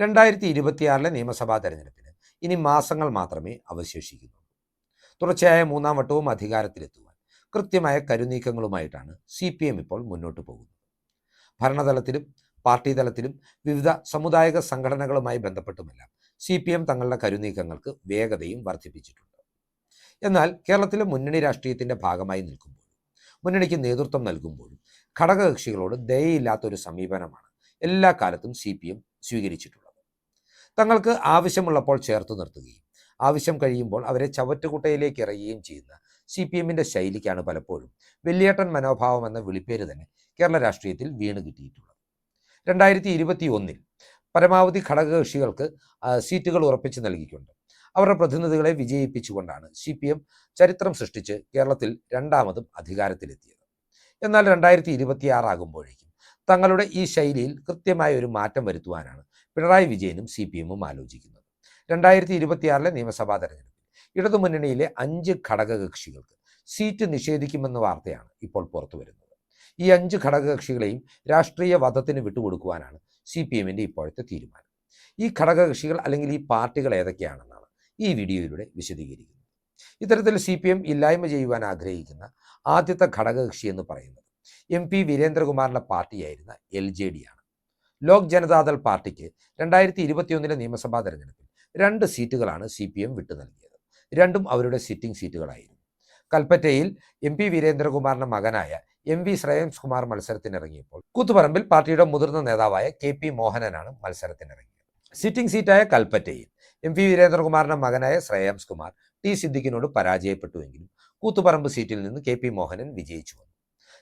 രണ്ടായിരത്തി ഇരുപത്തിയാറിലെ നിയമസഭാ തെരഞ്ഞെടുപ്പിന് ഇനി മാസങ്ങൾ മാത്രമേ അവശേഷിക്കുന്നുള്ളൂ. തുടർച്ചയായ മൂന്നാം വട്ടവും അധികാരത്തിലെത്തുവാൻ കൃത്യമായ കരുനീക്കങ്ങളുമായിട്ടാണ് സി പി എം ഇപ്പോൾ മുന്നോട്ട് പോകുന്നത്. ഭരണതലത്തിലും പാർട്ടി തലത്തിലും വിവിധ സമുദായിക സംഘടനകളുമായി ബന്ധപ്പെട്ടുമെല്ലാം സി പി എം തങ്ങളുടെ കരുനീക്കങ്ങൾക്ക് വേഗതയും വർദ്ധിപ്പിച്ചിട്ടുണ്ട്. എന്നാൽ കേരളത്തിലെ മുന്നണി രാഷ്ട്രീയത്തിന്റെ ഭാഗമായി നിൽക്കുമ്പോഴും മുന്നണിക്ക് നേതൃത്വം നൽകുമ്പോഴും ഘടകകക്ഷികളോട് ദയയില്ലാത്ത ഒരു സമീപനമാണ് എല്ലാ കാലത്തും സി പി എം സ്വീകരിച്ചിട്ടുള്ളത്. തങ്ങൾക്ക് ആവശ്യമുള്ളപ്പോൾ ചേർത്ത് നിർത്തുകയും ആവശ്യം കഴിയുമ്പോൾ അവരെ ചവറ്റുകുട്ടയിലേക്ക് ഇറങ്ങുകയും ചെയ്യുന്ന സി പി എമ്മിന്റെ ശൈലിക്കാണ് പലപ്പോഴും വെള്ളിയേട്ടൻ മനോഭാവം എന്ന വിളിപ്പേര് തന്നെ കേരള രാഷ്ട്രീയത്തിൽ വീണ് കിട്ടിയിട്ടുള്ളത്. രണ്ടായിരത്തി ഇരുപത്തി ഒന്നിൽ പരമാവധി ഘടകകക്ഷികൾക്ക് സീറ്റുകൾ ഉറപ്പിച്ച് നൽകിക്കൊണ്ട് അവരുടെ പ്രതിനിധികളെ വിജയിപ്പിച്ചുകൊണ്ടാണ് സി പി എം ചരിത്രം സൃഷ്ടിച്ച് കേരളത്തിൽ രണ്ടാമതും അധികാരത്തിലെത്തിയത്. എന്നാൽ രണ്ടായിരത്തി ഇരുപത്തിയാറാകുമ്പോഴേക്കും തങ്ങളുടെ ഈ ശൈലിയിൽ കൃത്യമായ ഒരു മാറ്റം വരുത്തുവാനാണ് പിണറായി വിജയനും സി പി എമ്മും ആലോചിക്കുന്നത്. രണ്ടായിരത്തി ഇരുപത്തിയാറിലെ നിയമസഭാ തെരഞ്ഞെടുപ്പിൽ ഇടതുമുന്നണിയിലെ അഞ്ച് ഘടകകക്ഷികൾക്ക് സീറ്റ് നിഷേധിക്കുമെന്ന വാർത്തയാണ് ഇപ്പോൾ പുറത്തു വരുന്നത്. ഈ അഞ്ച് ഘടകകക്ഷികളെയും രാഷ്ട്രീയ വധത്തിന് വിട്ടുകൊടുക്കുവാനാണ് സി പി എമ്മിന്റെ ഇപ്പോഴത്തെ തീരുമാനം. ഈ ഘടകകക്ഷികൾ അല്ലെങ്കിൽ ഈ പാർട്ടികൾ ഏതൊക്കെയാണെന്നാണ് ഈ വീഡിയോയിലൂടെ വിശദീകരിക്കുന്നത്. ഇത്തരത്തിൽ സി പി എം ഇല്ലായ്മ ചെയ്യുവാൻ ആഗ്രഹിക്കുന്ന ആദ്യത്തെ ഘടകകക്ഷി എന്ന് പറയുന്നത് എം പി വീരേന്ദ്രകുമാറിന്റെ പാർട്ടിയായിരുന്ന എൽ ജെ ഡി ആണ്. ലോക് ജനതാദൾ പാർട്ടിക്ക് രണ്ടായിരത്തി ഇരുപത്തിയൊന്നിലെ നിയമസഭാ തെരഞ്ഞെടുപ്പിൽ രണ്ട് സീറ്റുകളാണ് സി പി എം വിട്ടു നൽകിയത്. രണ്ടും അവരുടെ സിറ്റിംഗ് സീറ്റുകളായിരുന്നു. കൽപ്പറ്റയിൽ എം പി വീരേന്ദ്രകുമാറിന്റെ മകനായ എം വി ശ്രേയംസ് കുമാർ മത്സരത്തിനിറങ്ങിയപ്പോൾ കൂത്തുപറമ്പിൽ പാർട്ടിയുടെ മുതിർന്ന നേതാവായ കെ പി മോഹനനാണ് മത്സരത്തിനിറങ്ങിയത്. സിറ്റിംഗ് സീറ്റായ കൽപ്പറ്റയിൽ എം പി വീരേന്ദ്രകുമാറിന്റെ മകനായ ശ്രേയാംസ് കുമാർ ടി സിദ്ദിഖിനോട് പരാജയപ്പെട്ടുവെങ്കിലും കൂത്തുപറമ്പ് സീറ്റിൽ നിന്ന് കെ പി മോഹനൻ വിജയിച്ചു വന്നു.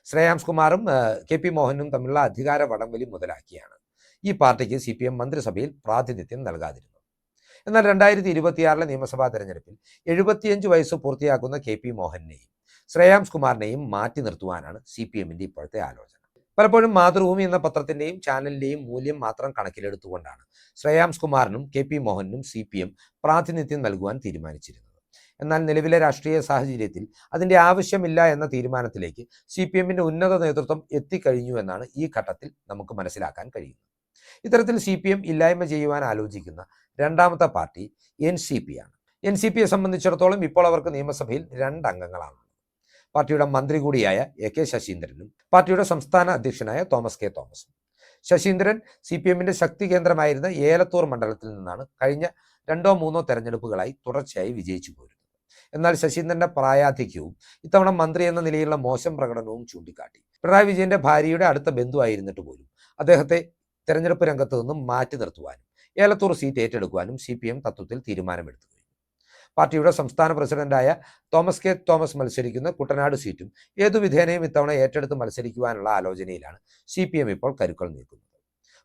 ശ്രേയാംസ് കുമാറും കെ പി മോഹനും തമ്മിലുള്ള അധികാര വടംവലി മുതലാക്കിയാണ്. ഈ പാർട്ടിക്ക് സി പി എം മന്ത്രിസഭയിൽ പ്രാതിനിധ്യം നൽകാതിരുന്നത്. എന്നാൽ രണ്ടായിരത്തി ഇരുപത്തിയാറിലെ നിയമസഭാ തെരഞ്ഞെടുപ്പിൽ എഴുപത്തിയഞ്ച് വയസ്സ് പൂർത്തിയാക്കുന്ന കെ പി മോഹനെയും ശ്രേയാംസ് കുമാറിനെയും മാറ്റി നിർത്തുവാനാണ് സി പി എമ്മിന്റെ ഇപ്പോഴത്തെ ആലോചന. പലപ്പോഴും മാതൃഭൂമി എന്ന പത്രത്തിന്റെയും ചാനലിന്റെയും മൂല്യം മാത്രം കണക്കിലെടുത്തുകൊണ്ടാണ് ശ്രേയാംസ് കുമാറിനും കെ പി മോഹനും സി പി എം പ്രാതിനിധ്യം നൽകുവാൻ തീരുമാനിച്ചിരുന്നത്. എന്നാൽ നിലവിലെ രാഷ്ട്രീയ സാഹചര്യത്തിൽ അതിന്റെ ആവശ്യമില്ല എന്ന തീരുമാനത്തിലേക്ക് സി പി എമ്മിന്റെ ഉന്നത നേതൃത്വം എത്തിക്കഴിഞ്ഞു എന്നാണ് ഈ ഘട്ടത്തിൽ നമുക്ക് മനസ്സിലാക്കാൻ കഴിയുന്നത്. ഇത്തരത്തിൽ സി പി എം ഇല്ലായ്മ ചെയ്യുവാൻ ആലോചിക്കുന്ന രണ്ടാമത്തെ പാർട്ടി എൻ സി പി ആണ്. എൻ സി പിയെ സംബന്ധിച്ചിടത്തോളം ഇപ്പോൾ അവർക്ക് നിയമസഭയിൽ രണ്ട് അംഗങ്ങളാണ് പാർട്ടിയുടെ മന്ത്രി കൂടിയായ എ കെ ശശീന്ദ്രനും പാർട്ടിയുടെ സംസ്ഥാന അധ്യക്ഷനായ തോമസ് കെ തോമസും. ശശീന്ദ്രൻ സി പി എമ്മിന്റെ ശക്തി കേന്ദ്രമായിരുന്ന ഏലത്തൂർ മണ്ഡലത്തിൽ നിന്നാണ് കഴിഞ്ഞ രണ്ടോ മൂന്നോ തെരഞ്ഞെടുപ്പുകളായി തുടർച്ചയായി വിജയിച്ചു പോരുന്നത്. എന്നാൽ ശശീന്ദ്രന്റെ പ്രായാധിക്യവും ഇത്തവണ മന്ത്രി എന്ന നിലയിലുള്ള മോശം പ്രകടനവും ചൂണ്ടിക്കാട്ടി. പിണറായി വിജയന്റെ ഭാര്യയുടെ അടുത്ത ബന്ധുവായിരുന്നിട്ട് പോലും അദ്ദേഹത്തെ തെരഞ്ഞെടുപ്പ് രംഗത്ത് നിന്നും മാറ്റി നിർത്തുവാനും ഏലത്തൂർ സീറ്റ് ഏറ്റെടുക്കുവാനും സി പി എം തത്വത്തിൽ തീരുമാനമെടുത്തു പാർട്ടിയുടെ സംസ്ഥാന പ്രസിഡന്റായ തോമസ് കെ തോമസ് മത്സരിക്കുന്ന കുട്ടനാട് സീറ്റും ഏതു വിധേനയും ഇത്തവണ ഏറ്റെടുത്ത് മത്സരിക്കുവാനുള്ള ആലോചനയിലാണ് സി ഇപ്പോൾ കരുക്കൾ നീക്കുന്നത്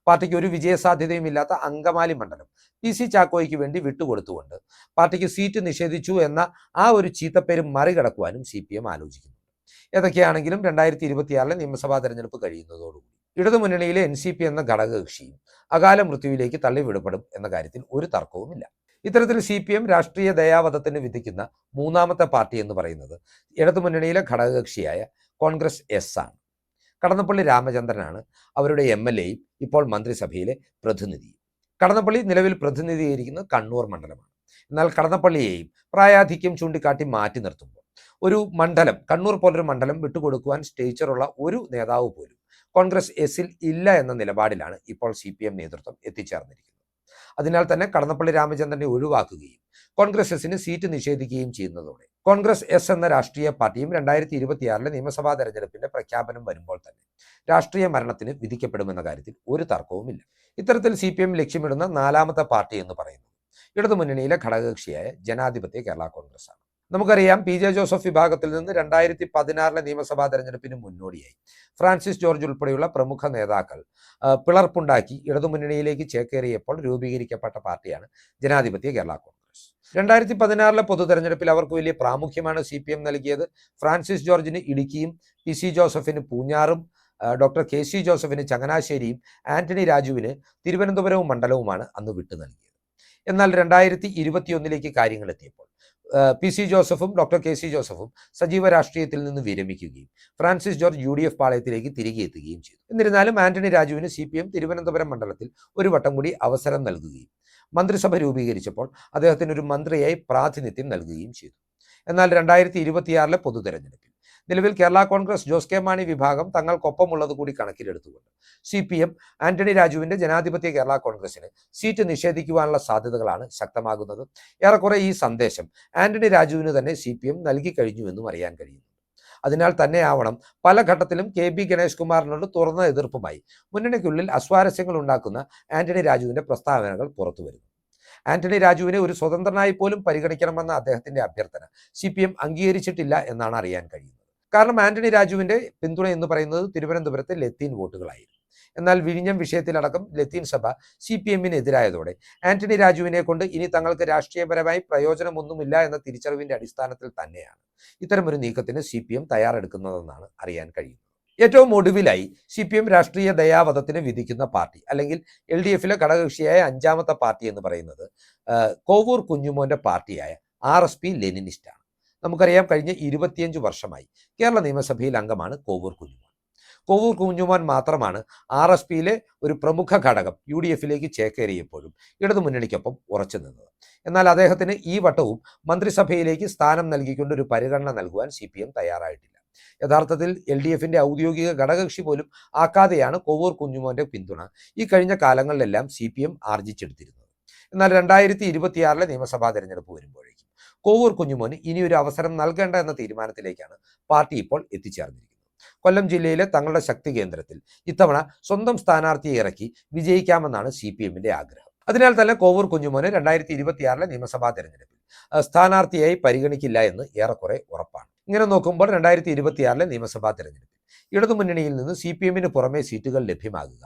പാർട്ടിക്ക് ഒരു വിജയസാധ്യതയും ഇല്ലാത്ത അങ്കമാലി മണ്ഡലം പി സി ചാക്കോയ്ക്ക് വേണ്ടി വിട്ടുകൊടുത്തുകൊണ്ട് പാർട്ടിക്ക് സീറ്റ് നിഷേധിച്ചു എന്ന ആ ഒരു ചീത്തപ്പേര് മറികടക്കുവാനും സി പി എം ആലോചിക്കുന്നു. ഏതൊക്കെയാണെങ്കിലും രണ്ടായിരത്തി ഇരുപത്തിയാറിലെ നിയമസഭാ തെരഞ്ഞെടുപ്പ് കഴിയുന്നതോടുകൂടി ഇടതുമുന്നണിയിലെ എൻ സി പി എന്ന ഘടകകക്ഷിയും അകാല മൃത്യുവിലേക്ക് തള്ളിവിടപ്പെടും എന്ന കാര്യത്തിൽ ഒരു തർക്കവുമില്ല. ഇത്തരത്തിൽ സി പി എം രാഷ്ട്രീയ ദയാവധത്തിന് വിധിക്കുന്ന മൂന്നാമത്തെ പാർട്ടി എന്ന് പറയുന്നത് ഇടതുമുന്നണിയിലെ ഘടകകക്ഷിയായ കോൺഗ്രസ് എസ് ആണ്. കടന്നപ്പള്ളി രാമചന്ദ്രനാണ് അവരുടെ എം എൽ എയും ഇപ്പോൾ മന്ത്രിസഭയിലെ പ്രതിനിധിയും. കടന്നപ്പള്ളി നിലവിൽ പ്രതിനിധീകരിക്കുന്നത് കണ്ണൂർ മണ്ഡലമാണ്. എന്നാൽ കടന്നപ്പള്ളിയെയും പ്രായാധിക്യം ചൂണ്ടിക്കാട്ടി മാറ്റി നിർത്തുമ്പോൾ ഒരു മണ്ഡലം കണ്ണൂർ പോലൊരു മണ്ഡലം വിട്ടുകൊടുക്കുവാൻ സ്റ്റേച്ചറുള്ള ഒരു നേതാവ് പോലും കോൺഗ്രസ് എസിൽ ഇല്ല എന്ന നിലപാടിലാണ് ഇപ്പോൾ സി പി എം നേതൃത്വം എത്തിച്ചേർന്നിരിക്കുന്നത്. അതിനാൽ തന്നെ കടന്നപ്പള്ളി രാമചന്ദ്രനെ ഒഴിവാക്കുകയും കോൺഗ്രസ് എസിന് സീറ്റ് നിഷേധിക്കുകയും ചെയ്യുന്നതോടെ കോൺഗ്രസ് എസ് എന്ന രാഷ്ട്രീയ പാർട്ടിയും രണ്ടായിരത്തി ഇരുപത്തിയാറിലെ നിയമസഭാ തെരഞ്ഞെടുപ്പിന്റെ പ്രഖ്യാപനം വരുമ്പോൾ തന്നെ രാഷ്ട്രീയ മരണത്തിന് വിധിക്കപ്പെടുമെന്ന കാര്യത്തിൽ ഒരു തർക്കവുമില്ല. ഇത്തരത്തിൽ സി പി എം ലക്ഷ്യമിടുന്ന നാലാമത്തെ പാർട്ടി എന്ന് പറയുന്നത് ഇടതുമുന്നണിയിലെ ഘടകകക്ഷിയായ ജനാധിപത്യ കേരള കോൺഗ്രസ് ആണ് നമുക്കറിയാം പി ജെ ജോസഫ് വിഭാഗത്തിൽ നിന്ന് രണ്ടായിരത്തി പതിനാറിലെ നിയമസഭാ തെരഞ്ഞെടുപ്പിന് മുന്നോടിയായി ഫ്രാൻസിസ് ജോർജ് ഉൾപ്പെടെയുള്ള പ്രമുഖ നേതാക്കൾ പിളർപ്പുണ്ടാക്കി ഇടതുമുന്നണിയിലേക്ക് ചേക്കേറിയപ്പോൾ രൂപീകരിക്കപ്പെട്ട പാർട്ടിയാണ് ജനാധിപത്യ കേരള കോൺഗ്രസ്. രണ്ടായിരത്തി പതിനാറിലെ പൊതു തെരഞ്ഞെടുപ്പിൽ അവർക്ക് വലിയ പ്രാമുഖ്യമാണ് സി പി എം നൽകിയത്. ഫ്രാൻസിസ് ജോർജിന് ഇടുക്കിയും പി സി ജോസഫിന് പൂഞ്ഞാറും ഡോക്ടർ കെ സി ജോസഫിന് ചങ്ങനാശ്ശേരിയും ആന്റണി രാജുവിന് തിരുവനന്തപുരവും മണ്ഡലവുമാണ് അന്ന് വിട്ടു നൽകിയത്. എന്നാൽ രണ്ടായിരത്തി ഇരുപത്തിയൊന്നിലേക്ക് കാര്യങ്ങൾ എത്തിയപ്പോൾ പി സി ജോസഫും ഡോക്ടർ കെ സി ജോസഫും സജീവ രാഷ്ട്രീയത്തിൽ നിന്ന് വിരമിക്കുകയും Francis George U D F പാളയത്തിലേക്ക് തിരികെ എത്തുകയും ചെയ്തു. എന്നിരുന്നാലും ആന്റണി രാജുവിന് സി പി എം തിരുവനന്തപുരം മണ്ഡലത്തിൽ ഒരു വട്ടം കൂടി അവസരം നൽകുകയും മന്ത്രിസഭ രൂപീകരിച്ചപ്പോൾ അദ്ദേഹത്തിന് ഒരു മന്ത്രിയായി പ്രാതിനിധ്യം നൽകുകയും ചെയ്തു. എന്നാൽ രണ്ടായിരത്തി ഇരുപത്തിയാറിലെ പൊതു തെരഞ്ഞെടുപ്പിൽ നിലവിൽ Kerala Congress Jose K Mani വിഭാഗം തങ്ങൾക്കൊപ്പമുള്ളത് കൂടി കണക്കിലെടുത്തുകൊണ്ട്. സി പി എം ആന്റണി രാജുവിന്റെ ജനാധിപത്യ കേരള കോൺഗ്രസിന് സീറ്റ് നിഷേധിക്കുവാനുള്ള സാധ്യതകളാണ് ശക്തമാകുന്നത്. ഏറെക്കുറെ ഈ സന്ദേശം ആന്റണി രാജുവിന് തന്നെ സി പി എം നൽകി അറിയാൻ കഴിയുന്നു. അതിനാൽ തന്നെയാവണം പല ഘട്ടത്തിലും കെ ബി ഗണേഷ് കുമാറിനോട് തുറന്ന എതിർപ്പുമായി. മുന്നണിക്കുള്ളിൽ അസ്വാരസ്യങ്ങൾ ഉണ്ടാക്കുന്ന ആന്റണി രാജുവിന്റെ പ്രസ്താവനകൾ പുറത്തുവരുന്നു ആന്റണി രാജുവിനെ ഒരു സ്വതന്ത്രനായി പോലും പരിഗണിക്കണമെന്ന അദ്ദേഹത്തിന്റെ അഭ്യർത്ഥന സി അംഗീകരിച്ചിട്ടില്ല എന്നാണ് അറിയാൻ കഴിയുന്നത്. കാരണം ആന്റണി രാജുവിന്റെ പിന്തുണ എന്ന് പറയുന്നത് തിരുവനന്തപുരത്തെ ലത്തീൻ വോട്ടുകളായിരുന്നു. എന്നാൽ വിഴിഞ്ഞം വിഷയത്തിലടക്കം ലത്തീൻ സഭ സി പി എമ്മിനെതിരായതോടെ ആന്റണി രാജുവിനെ കൊണ്ട് ഇനി തങ്ങൾക്ക് രാഷ്ട്രീയപരമായി പ്രയോജനമൊന്നുമില്ല എന്ന തിരിച്ചറിവിന്റെ അടിസ്ഥാനത്തിൽ തന്നെയാണ് ഇത്തരമൊരു നീക്കത്തിന് സി പി എം തയ്യാറെടുക്കുന്നതെന്നാണ് അറിയാൻ കഴിയുന്നത്. ഏറ്റവും ഒടുവിലായി സി പി എം രാഷ്ട്രീയ ദയാവധത്തിന് വിധിക്കുന്ന പാർട്ടി അല്ലെങ്കിൽ എൽ ഡി എഫിലെ ഘടകകക്ഷിയായ അഞ്ചാമത്തെ പാർട്ടി എന്ന് പറയുന്നത് കോവൂർ കുഞ്ഞുമോന്റെ പാർട്ടിയായ ആർ എസ് പി ലെനിനിസ്റ്റാണ്. നമുക്കറിയാം കഴിഞ്ഞ ഇരുപത്തിയഞ്ച് വർഷമായി കേരള നിയമസഭയിൽ അംഗമാണ് കോവൂർ കുഞ്ഞുമോൻ. കോവൂർ കുഞ്ഞുമോൻ മാത്രമാണ് ആർ എസ് പിയിലെ ഒരു പ്രമുഖ ഘടകം യു ഡി എഫിലേക്ക് ചേക്കേറിയപ്പോഴും ഇടതുമുന്നണിക്കൊപ്പം ഉറച്ചു നിന്നത്. എന്നാൽ അദ്ദേഹത്തിന് ഈ വട്ടവും മന്ത്രിസഭയിലേക്ക് സ്ഥാനം നൽകിക്കൊണ്ട് ഒരു പരിഗണന നൽകുവാൻ സി പി എം തയ്യാറായിട്ടില്ല. യഥാർത്ഥത്തിൽ എൽ ഡി എഫിന്റെ ഔദ്യോഗിക ഘടകകക്ഷി പോലും ആക്കാതെയാണ് കോവൂർ കുഞ്ഞുമോന്റെ പിന്തുണ ഈ കഴിഞ്ഞ കാലങ്ങളിലെല്ലാം സി പി എം ആർജിച്ചെടുത്തിരുന്നത്. എന്നാൽ രണ്ടായിരത്തി ഇരുപത്തിയാറിലെ നിയമസഭാ തെരഞ്ഞെടുപ്പ് വരുമ്പോഴേക്കും കോവൂർ കുഞ്ഞുമോന് ഇനിയൊരു അവസരം നൽകേണ്ട എന്ന തീരുമാനത്തിലേക്കാണ് പാർട്ടി ഇപ്പോൾ എത്തിച്ചേർന്നിരിക്കുന്നത്. കൊല്ലം ജില്ലയിലെ തങ്ങളുടെ ശക്തി കേന്ദ്രത്തിൽ ഇത്തവണ സ്വന്തം സ്ഥാനാർത്ഥിയെ ഇറക്കി വിജയിക്കാമെന്നാണ് സി പി എമ്മിന്റെ ആഗ്രഹം. അതിനാൽ തന്നെ കോവൂർ കുഞ്ഞുമോന് രണ്ടായിരത്തി ഇരുപത്തിയാറിലെ നിയമസഭാ തെരഞ്ഞെടുപ്പിൽ സ്ഥാനാർത്ഥിയായി പരിഗണിക്കില്ല എന്ന് ഏറെക്കുറെ ഉറപ്പാണ്. ഇങ്ങനെ നോക്കുമ്പോൾ രണ്ടായിരത്തി ഇരുപത്തിയാറിലെ നിയമസഭാ തെരഞ്ഞെടുപ്പിൽ ഇടതുമുന്നണിയിൽ നിന്ന് സി പി എമ്മിന് പുറമെ സീറ്റുകൾ ലഭ്യമാകുക.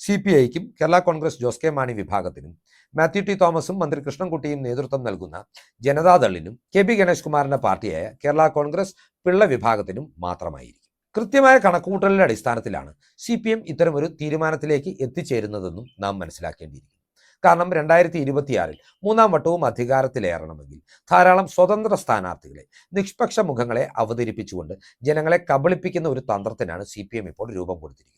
C P ഐക്കും Kerala Congress Jose K Mani വിഭാഗത്തിനും മാത്യു ടി തോമസും മന്ത്രി കൃഷ്ണൻകുട്ടിയും നേതൃത്വം നൽകുന്ന ജനതാദളിനും കെ ബി ഗണേഷ് കുമാറിന്റെ പാർട്ടിയായ കേരള കോൺഗ്രസ് പിള്ള വിഭാഗത്തിനും മാത്രമായിരിക്കും. കൃത്യമായ കണക്കുകൂട്ടലിന്റെ അടിസ്ഥാനത്തിലാണ് സി പി എം ഇത്തരമൊരു തീരുമാനത്തിലേക്ക് എത്തിച്ചേരുന്നതെന്നും നാം മനസ്സിലാക്കേണ്ടിയിരിക്കുന്നു. കാരണം രണ്ടായിരത്തി ഇരുപത്തിയാറിൽ മൂന്നാം വട്ടവും അധികാരത്തിലേറണമെങ്കിൽ ധാരാളം സ്വതന്ത്ര സ്ഥാനാർത്ഥികളെ നിഷ്പക്ഷ മുഖങ്ങളെ അവതരിപ്പിച്ചുകൊണ്ട് ജനങ്ങളെ കബളിപ്പിക്കുന്ന ഒരു തന്ത്രത്തിനാണ് സി ഇപ്പോൾ രൂപം കൊടുത്തിരിക്കുന്നത്.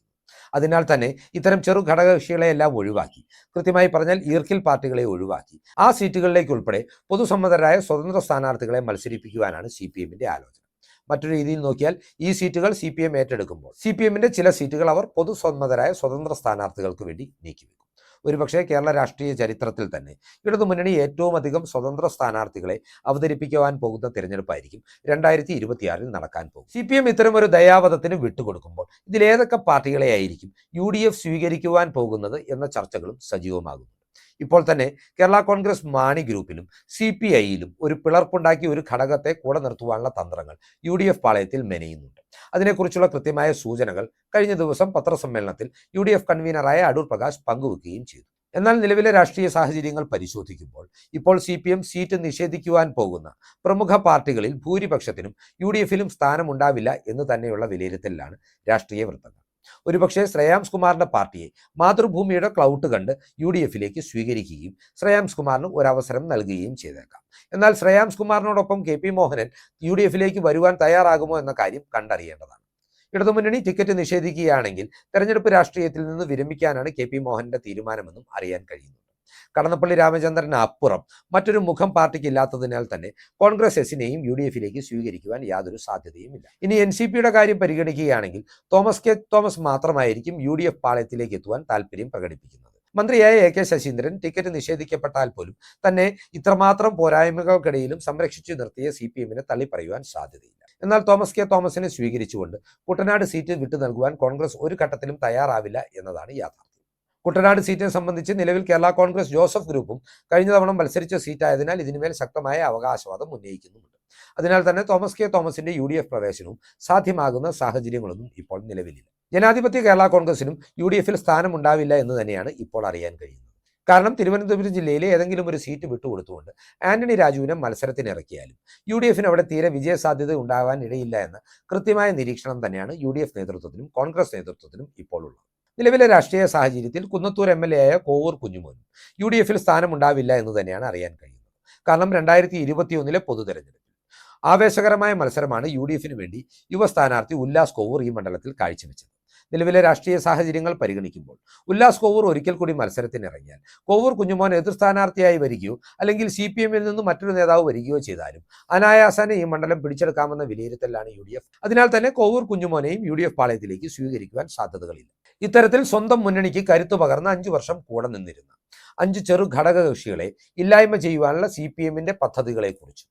അതിനാൽ തന്നെ ഇത്തരം ചെറു ഘടകകക്ഷികളെ എല്ലാം ഒഴിവാക്കി കൃത്യമായി പറഞ്ഞാൽ ഈർക്കിൽ പാർട്ടികളെ ഒഴിവാക്കി ആ സീറ്റുകളിലേക്ക് ഉൾപ്പെടെ പൊതുസമ്മതരായ സ്വതന്ത്ര സ്ഥാനാർത്ഥികളെ മത്സരിപ്പിക്കുവാനാണ് സി പി എമ്മിന്റെ ആലോചന. മറ്റൊരു രീതിയിൽ നോക്കിയാൽ ഈ സീറ്റുകൾ സി പി എം ഏറ്റെടുക്കുമ്പോൾ സി പി എമ്മിന്റെ ചില സീറ്റുകൾ അവർ പൊതുസമ്മതരായ സ്വതന്ത്ര സ്ഥാനാർത്ഥികൾക്ക് വേണ്ടി നീക്കിവെക്കും. ഒരുപക്ഷെ കേരള രാഷ്ട്രീയ ചരിത്രത്തിൽ തന്നെ. ഇടതുമുന്നണി ഏറ്റവും അധികം സ്വതന്ത്ര സ്ഥാനാർത്ഥികളെ അവതരിപ്പിക്കുവാൻ പോകുന്ന തിരഞ്ഞെടുപ്പായിരിക്കും രണ്ടായിരത്തി ഇരുപത്തിയാറിൽ നടക്കാൻ പോകും സി പി എം ഇത്തരം ഒരു ദയാവധത്തിന് വിട്ടുകൊടുക്കുമ്പോൾ ഇതിലേതൊക്കെ പാർട്ടികളെയായിരിക്കും യു ഡി എഫ് സ്വീകരിക്കുവാൻ പോകുന്നത് എന്ന ചർച്ചകളും സജീവമാകുന്നു. ഇപ്പോൾ തന്നെ കേരള കോൺഗ്രസ് മാണി ഗ്രൂപ്പിലും സി പി ഐയിലും ഒരു പിളർപ്പുണ്ടാക്കി ഒരു ഘടകത്തെ കൂടെ നിർത്തുവാനുള്ള തന്ത്രങ്ങൾ യു ഡി എഫ് പാളയത്തിൽ മെനയുന്നുണ്ട്. അതിനെക്കുറിച്ചുള്ള കൃത്യമായ സൂചനകൾ കഴിഞ്ഞ ദിവസം പത്രസമ്മേളനത്തിൽ യു ഡി എഫ് കൺവീനറായ അടൂർ പ്രകാശ് പങ്കുവെക്കുകയും ചെയ്തു. എന്നാൽ നിലവിലെ രാഷ്ട്രീയ സാഹചര്യങ്ങൾ പരിശോധിക്കുമ്പോൾ ഇപ്പോൾ സി പി എം സീറ്റ് നിഷേധിക്കുവാൻ പോകുന്ന പ്രമുഖ പാർട്ടികളിൽ ഭൂരിപക്ഷത്തിനും യു ഡി എഫിലും സ്ഥാനമുണ്ടാവില്ല എന്ന് തന്നെയുള്ള വിലയിരുത്തലിലാണ് രാഷ്ട്രീയ വൃത്തങ്ങൾ. ഒരുപക്ഷെ ശ്രേയാംസ് കുമാറിന്റെ പാർട്ടിയെ മാതൃഭൂമിയുടെ ക്ലൗട്ട് കണ്ട് യു ഡി എഫിലേക്ക് സ്വീകരിക്കുകയും ശ്രേയാംസ് കുമാറിന് ഒരവസരം നൽകുകയും ചെയ്തേക്കാം. എന്നാൽ Shreyams കുമാറിനോടൊപ്പം K P Mohanan U D എഫിലേക്ക് വരുവാൻ തയ്യാറാകുമോ എന്ന കാര്യം കണ്ടറിയേണ്ടതാണ്. ഇടതുമുന്നണി ടിക്കറ്റ് നിഷേധിക്കുകയാണെങ്കിൽ തെരഞ്ഞെടുപ്പ് രാഷ്ട്രീയത്തിൽ നിന്ന് വിരമിക്കാനാണ് കെ പി മോഹനന്റെ തീരുമാനമെന്നും അറിയാൻ കഴിയുന്നുണ്ട്. കടന്നപ്പള്ളി രാമചന്ദ്രന് അപ്പുറം. മറ്റൊരു മുഖം പാർട്ടിക്ക് ഇല്ലാത്തതിനാൽ തന്നെ കോൺഗ്രസ് എസിനെയും യു ഡി എഫിലേക്ക് സ്വീകരിക്കുവാൻ യാതൊരു സാധ്യതയും ഇല്ല ഇനി എൻ സി പിയുടെ കാര്യം പരിഗണിക്കുകയാണെങ്കിൽ തോമസ് കെ. തോമസ് മാത്രമായിരിക്കും യു ഡി എഫ് പാളയത്തിലേക്ക് എത്തുവാൻ താല്പര്യം പ്രകടിപ്പിക്കുന്നത്. മന്ത്രിയായ എ. കെ. ശശീന്ദ്രൻ ടിക്കറ്റ് നിഷേധിക്കപ്പെട്ടാൽ പോലും തന്നെ ഇത്രമാത്രം പോരായ്മകൾക്കിടയിലും സംരക്ഷിച്ചു നിർത്തിയ സി പി എമ്മിനെ തള്ളിപ്പറയുവാൻ സാധ്യതയില്ല. എന്നാൽ തോമസ് കെ. തോമസിനെ സ്വീകരിച്ചുകൊണ്ട് കുട്ടനാട് സീറ്റ് വിട്ടു നൽകുവാൻ കോൺഗ്രസ് ഒരു ഘട്ടത്തിലും തയ്യാറാവില്ല എന്നതാണ് യാഥാർത്ഥ്യം. കുട്ടനാട് സീറ്റിനെ സംബന്ധിച്ച് നിലവിൽ കേരള കോൺഗ്രസ് ജോസഫ് ഗ്രൂപ്പും കഴിഞ്ഞ തവണ മത്സരിച്ച സീറ്റായതിനാൽ ഇതിനുമേൽ ശക്തമായ അവകാശവാദം ഉന്നയിക്കുന്നുണ്ട് അതിനാൽ തന്നെ തോമസ് കെ തോമസിന്റെ യു ഡി എഫ് പ്രവേശനവും സാധ്യമാകുന്ന സാഹചര്യങ്ങളൊന്നും ഇപ്പോൾ നിലവിലില്ല. ജനാധിപത്യ കേരള കോൺഗ്രസിനും യു ഡി എഫിൽ സ്ഥാനമുണ്ടാവില്ല എന്ന് തന്നെയാണ് ഇപ്പോൾ അറിയാൻ കഴിയുന്നത്. കാരണം തിരുവനന്തപുരം ജില്ലയിലെ ഏതെങ്കിലും ഒരു സീറ്റ് വിട്ടുകൊടുത്തുകൊണ്ട് ആന്റണി രാജുവിനെ മത്സരത്തിന് ഇറക്കിയാലും യു ഡി എഫിന് അവിടെ തീരെ വിജയസാധ്യത ഉണ്ടാകാൻ ഇടയില്ല എന്ന കൃത്യമായ നിരീക്ഷണം തന്നെയാണ് യു ഡി എഫ് നേതൃത്വത്തിനും കോൺഗ്രസ് നേതൃത്വത്തിനും ഇപ്പോൾ ഉള്ളത്. നിലവിലെ രാഷ്ട്രീയ സാഹചര്യത്തിൽ കുന്നത്തൂർ എം എൽ എ ആയ കോവൂർ കുഞ്ഞുമോനും യു ഡി എഫിൽ സ്ഥാനമുണ്ടാവില്ല എന്ന് തന്നെയാണ് അറിയാൻ കഴിയുന്നത്. കാരണം രണ്ടായിരത്തി ഇരുപത്തിയൊന്നിലെ പൊതു തെരഞ്ഞെടുപ്പിൽ ആവേശകരമായ മത്സരമാണ് യു ഡി എഫിന് വേണ്ടി യുവ സ്ഥാനാർത്ഥി ഉല്ലാസ് കോവൂർ ഈ മണ്ഡലത്തിൽ കാഴ്ചവെച്ചത്. നിലവിലെ രാഷ്ട്രീയ സാഹചര്യങ്ങൾ പരിഗണിക്കുമ്പോൾ ഉല്ലാസ് കോവൂർ ഒരിക്കൽ കൂടി മത്സരത്തിനിറങ്ങിയാൽ കോവൂർ കുഞ്ഞുമോൻ എതിർ സ്ഥാനാർത്ഥിയായി വരികയോ അല്ലെങ്കിൽ സി പി എമ്മിൽ നിന്നും മറ്റൊരു നേതാവ് വരികയോ ചെയ്താലും അനായാസനെ ഈ മണ്ഡലം പിടിച്ചെടുക്കാമെന്ന വിലയിരുത്തലാണ് യു അതിനാൽ തന്നെ കോവൂർ കുഞ്ഞുമോനെയും യു പാളയത്തിലേക്ക് സ്വീകരിക്കുവാൻ സാധ്യതകളില്ല. ഇത്തരത്തിൽ സ്വന്തം മുന്നണിക്ക് കരുത്തു പകർന്ന അഞ്ചു വർഷം കൂടെ നിന്നിരുന്ന. അഞ്ച് ചെറു ഘടകകക്ഷികളെ ഇല്ലായ്മ ചെയ്യുവാനുള്ള സി പി എമ്മിന്റെ പദ്ധതികളെക്കുറിച്ചും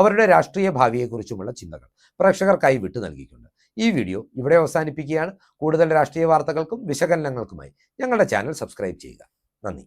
അവരുടെ രാഷ്ട്രീയ ഭാവിയെക്കുറിച്ചുമുള്ള ചിന്തകൾ പ്രേക്ഷകർക്കായി വിട്ടു നൽകിയിട്ടുണ്ട് ഈ വീഡിയോ ഇവിടെ അവസാനിപ്പിക്കുകയാണ്. കൂടുതൽ രാഷ്ട്രീയ വാർത്തകൾക്കും വിശകലനങ്ങൾക്കുമായി ഞങ്ങളുടെ ചാനൽ സബ്സ്ക്രൈബ് ചെയ്യുക. നന്ദി.